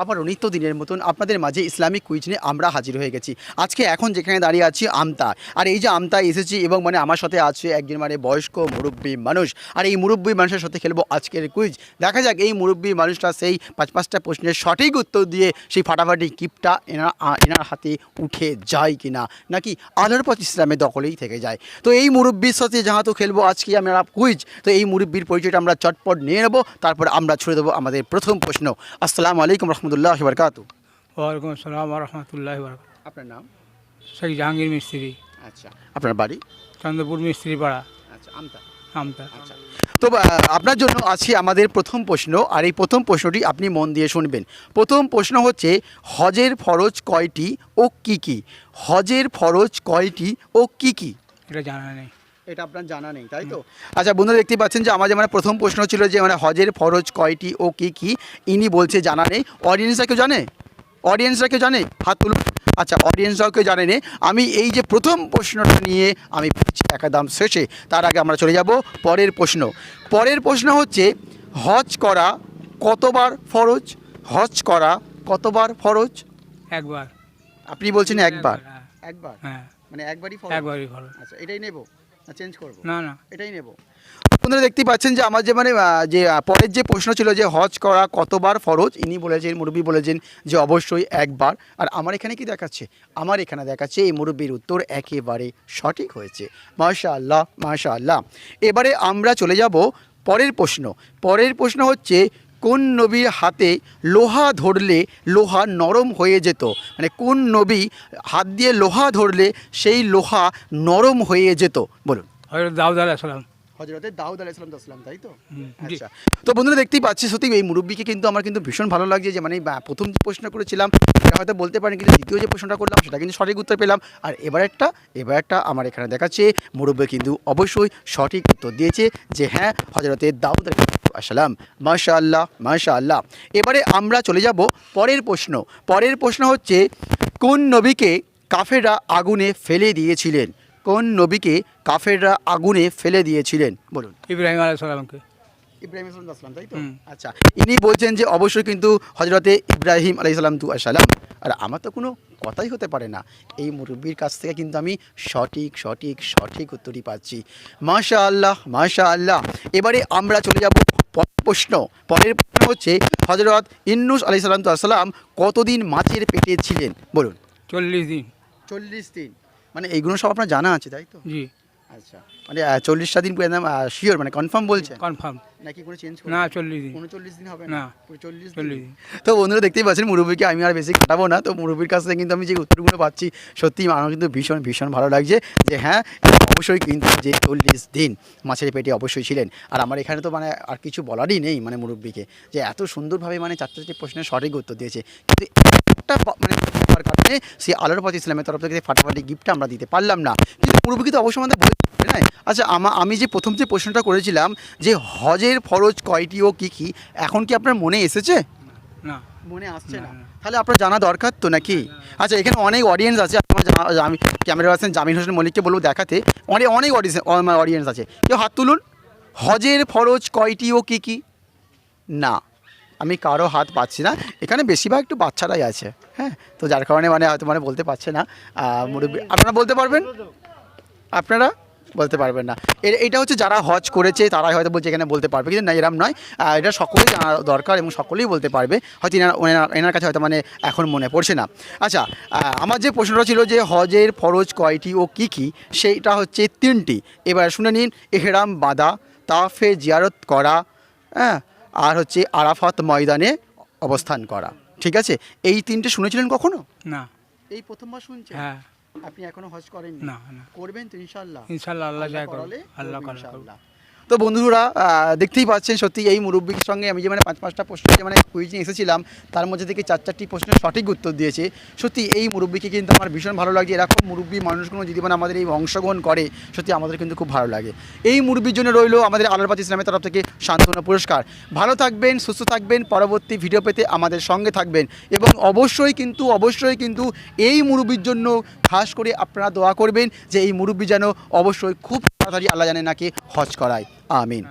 আবারও নিত্যদিনের মতন আপনাদের মাঝে ইসলামিক কুইজ নিয়ে আমরা হাজির হয়ে গেছি। আজকে এখন যেখানে দাঁড়িয়ে আছি, আমতা। আর এই যে আমতা এসেছি এবং মানে আমার সাথে আছে একজন মানে বয়স্ক মুরব্বী মানুষ। আর এই মুরব্বী মানুষের সাথে খেলব আজকের কুইজ দেখা যাক এই মুরব্বী মানুষটা সেই পাঁচ পাঁচটা প্রশ্নের সঠিক উত্তর দিয়ে সেই ফাটাফাটি কিপটা এনার এনার হাতে উঠে যায় কি না নাকি আলোর পথ ইসলামের দখলেই থেকে যায়। তো এই মুরব্বীর সাথে যাহা তো খেলব আজকে আমরা কুইজ তো এই মুরব্বীর পরিচয়টা আমরা চটপট নিয়ে নেব, তারপর আমরা ছুড়ে দেবো আমাদের প্রথম প্রশ্ন। আসসালামু আলাইকুম রহমতুল্লাহ বরকাত। ওয়ালাইকুম আসসালাম রহমতুল্লাহ বরকাত। আপনার নাম? শেখ জাহাঙ্গীর মিস্ত্রি। আচ্ছা। আপনার বাড়ি? চন্দ্রপুর মিস্ত্রি পাড়া আচ্ছা আমতা। আমতা। আচ্ছা। তো আপনার জন্য আছে আমাদের প্রথম প্রশ্ন আর এই প্রথম প্রশ্নটি আপনি মন দিয়ে শুনবেন। প্রথম প্রশ্ন হচ্ছে হজের ফরজ কয়টি ও কি কি? হজের ফরজ কয়টি ও কি কি? এটা জানা নেই। এটা আপনার জানা নেই তাই তো? আচ্ছা বন্ধুরা দেখতে পাচ্ছেন যে আমাদের মানে প্রথম প্রশ্ন ছিল যে মানে হজের ফরজ কয়টি ও কি কি ইনি বলছে জানা নেই। অডিয়েন্সরা কেউ জানে? অডিয়েন্সরা কেউ জানে? হাত তুলুন। আচ্ছা অডিয়েন্সরাও কেউ জানে নে? আমি এই যে প্রথম প্রশ্নটা নিয়ে আমি একাদাম শেষে তার আগে আমরা চলে যাব পরের প্রশ্ন। পরের প্রশ্ন হচ্ছে হজ করা কতবার ফরজ? হজ করা কতবার ফরজ? একবার। আপনি বলছেন একবার। একবার? হ্যাঁ। মানে একবারই ফরজ? একবারই ভালো আচ্ছা এটাই নেব? চেঞ্জ করব? না না। এটাই নেব। আপনারা দেখতে পাচ্ছেন যে আমার যে মানে যে পরের যে প্রশ্ন ছিল যে হজ করা কতবার ফরজ ইনি বলেছেন মুরব্বী বলেছেন যে অবশ্যই একবার। আর আমার এখানে কি দেখাচ্ছে? আমার এখানে দেখাচ্ছে এই মুরব্বীর উত্তর একেবারে সঠিক হয়েছে। মাশা আল্লাহ মাশা আল্লাহ এবারে আমরা চলে যাব পরের প্রশ্ন। পরের প্রশ্ন হচ্ছে কোন নবীর হাতে লোহা ধরলে লোহা নরম হয়ে যেত? মানে কোন নবী হাত দিয়ে লোহা ধরলে সেই লোহা নরম হয়ে যেত? বলুন। দাউদ আলাইসালাম হজরতে দাউদ আলাইসালাম তাই তো? আচ্ছা। তো বন্ধুরা দেখতেই পাচ্ছি সত্যি এই মুরব্বীকে কিন্তু আমার কিন্তু ভীষণ ভালো লাগছে যে মানে প্রথম যে প্রশ্ন করেছিলাম সেটা হয়তো বলতে পারেন কিন্তু দ্বিতীয় যে প্রশ্নটা করলাম সেটা কিন্তু সঠিক উত্তর পেলাম। আর এবার একটা এবার একটা আমার এখানে দেখাচ্ছে মুরব্বী কিন্তু অবশ্যই সঠিক উত্তর দিয়েছে যে হ্যাঁ হজরতে দাউদ আসসালাম মাশা আল্লাহ মাশা আল্লাহ এবারে আমরা চলে যাব পরের প্রশ্ন। পরের প্রশ্ন হচ্ছে কোন নবীকে কাফেররা আগুনে ফেলে দিয়েছিলেন? কোন নবীকে কাফেররা আগুনে ফেলে দিয়েছিলেন? বলুন। ইব্রাহিম আলাইসালামকে ইব্রাহিম আসলাম তাই তো? আচ্ছা ইনি বলছেন যে অবশ্যই কিন্তু হজরতে ইব্রাহিম আলাই সালাম তু আসসালাম আর আমার তো কোনো কথাই হতে পারে না। এই মুরব্বীর কাছ থেকে কিন্তু আমি সঠিক সঠিক সঠিক উত্তরই পাচ্ছি। মাশা আল্লাহ মাশা আল্লাহ এবারে আমরা চলে যাব প্রশ্ন পরের প্রশ্ন হচ্ছে হজরত ইন্নুস আলি সালাম কতদিন মাছের পেটে ছিলেন? বলুন। চল্লিশ দিন। চল্লিশ দিন। মানে এইগুলো সব আপনার জানা আছে তাই তো? জি। আচ্ছা। মানে চল্লিশটা দিন পুরো একদম শিওর মানে কনফার্ম বলছেন কনফার্ম নাকি কোনো চেঞ্জ না চল্লিশ দিন। উনচল্লিশ দিন হবে না। চল্লিশ চল্লিশ দিন? দিন। তো বন্ধুরা দেখতেই পাচ্ছেন মুরব্বীকে আমি আর বেশি কাটাবো না। তো মুরব্বীর কাছ থেকে কিন্তু আমি যে উত্তরগুলো পাচ্ছি সত্যি আমার কিন্তু ভীষণ ভীষণ ভালো লাগছে যে হ্যাঁ অবশ্যই কিন্তু যে চল্লিশ দিন মাছের পেটে অবশ্যই ছিলেন। আর আমার এখানে তো মানে আর কিছু বলারই নেই মানে মুরব্বীকে যে এত সুন্দরভাবে মানে চারটে চারটে প্রশ্নের সঠিক উত্তর দিয়েছে। কিন্তু একটা মানে হওয়ার কারণে সেই আলোর পথ ইসলামের তরফ থেকে ফাটাফাটি গিফটটা আমরা দিতে পারলাম না। কিন্তু মুরব্বীকে তো অবশ্যই আমাদের না আচ্ছা আমা আমি যে প্রথম যে প্রশ্নটা করেছিলাম যে হজের ফরজ কয়টি ও কী কী এখন কি আপনার মনে এসেছে? না। মনে আসছে না। তাহলে আপনার জানা দরকার তো নাকি? আচ্ছা এখানে অনেক অডিয়েন্স আছে আমার জানা- আমি ক্যামেরা পার্সন জামিন হোসেন মল্লিককে বলব দেখাতে। অনেক অনেক অডিয়েন্স অডিয়েন্স আছে। কেউ হাত তুলুন। হজের ফরজ কয়টি ও কী কী? না। আমি কারও হাত পাচ্ছি না। এখানে বেশিরভাগ একটু বাচ্চারাই আছে হ্যাঁ? তো যার কারণে মানে হয়তো মানে বলতে পারছে না। মুরব্বী আপনারা বলতে পারবেন? আপনারা? বলতে পারবেন না। এটা হচ্ছে যারা হজ করেছে তারাই হয়তো বলছে এখানে বলতে পারবে। কিন্তু না এরম নয়। এটা সকলেই জানা দরকার এবং সকলেই বলতে পারবে। হয়তো এনার এনার কাছে হয়তো মানে এখন মনে পড়ছে না। আচ্ছা আমার যে প্রশ্নটা ছিল যে হজের ফরজ কয়টি ও কি কি সেইটা হচ্ছে তিনটি। এবার শুনে নিন এহরাম বাঁধা তাফে জিয়ারত করা হ্যাঁ আর হচ্ছে আরাফাত ময়দানে অবস্থান করা। ঠিক আছে? এই তিনটে শুনেছিলেন কখনো? না। এই প্রথমবার শুনছেন? হ্যাঁ। আপনি এখনও হজ করেন না না। করবেন তো ইনশাল্লাহ ইনশাল্লাহ আল্লাহ যা করালে আল্লাহ তো বন্ধুরা দেখতেই পাচ্ছেন সত্যি এই মুরব্বীর সঙ্গে আমি যে মানে পাঁচ পাঁচটা প্রশ্ন যে মানে কুইজ নিয়ে এসেছিলাম তার মধ্যে থেকে চার চারটি প্রশ্নের সঠিক উত্তর দিয়েছে। সত্যি এই মুরব্বীকে কিন্তু আমার ভীষণ ভালো লাগছে এরকম মুরব্বী মানুষগুলো যদি মানে আমাদের এই অংশগ্রহণ করে সত্যি আমাদের কিন্তু খুব ভালো লাগে। এই মুরব্বীর জন্য রইল আমাদের আলোরপাত ইসলামের তরফ থেকে সান্ত্বনা পুরস্কার। ভালো থাকবেন সুস্থ থাকবেন পরবর্তী ভিডিও পেতে আমাদের সঙ্গে থাকবেন। এবং অবশ্যই কিন্তু অবশ্যই কিন্তু এই মুরব্বীর জন্য খাস করে আপনারা দোয়া করবেন যে এই মুরব্বী যেন অবশ্যই খুব তাড়াতাড়ি আল্লাহ জানে নাকি হজ করায় আমিন।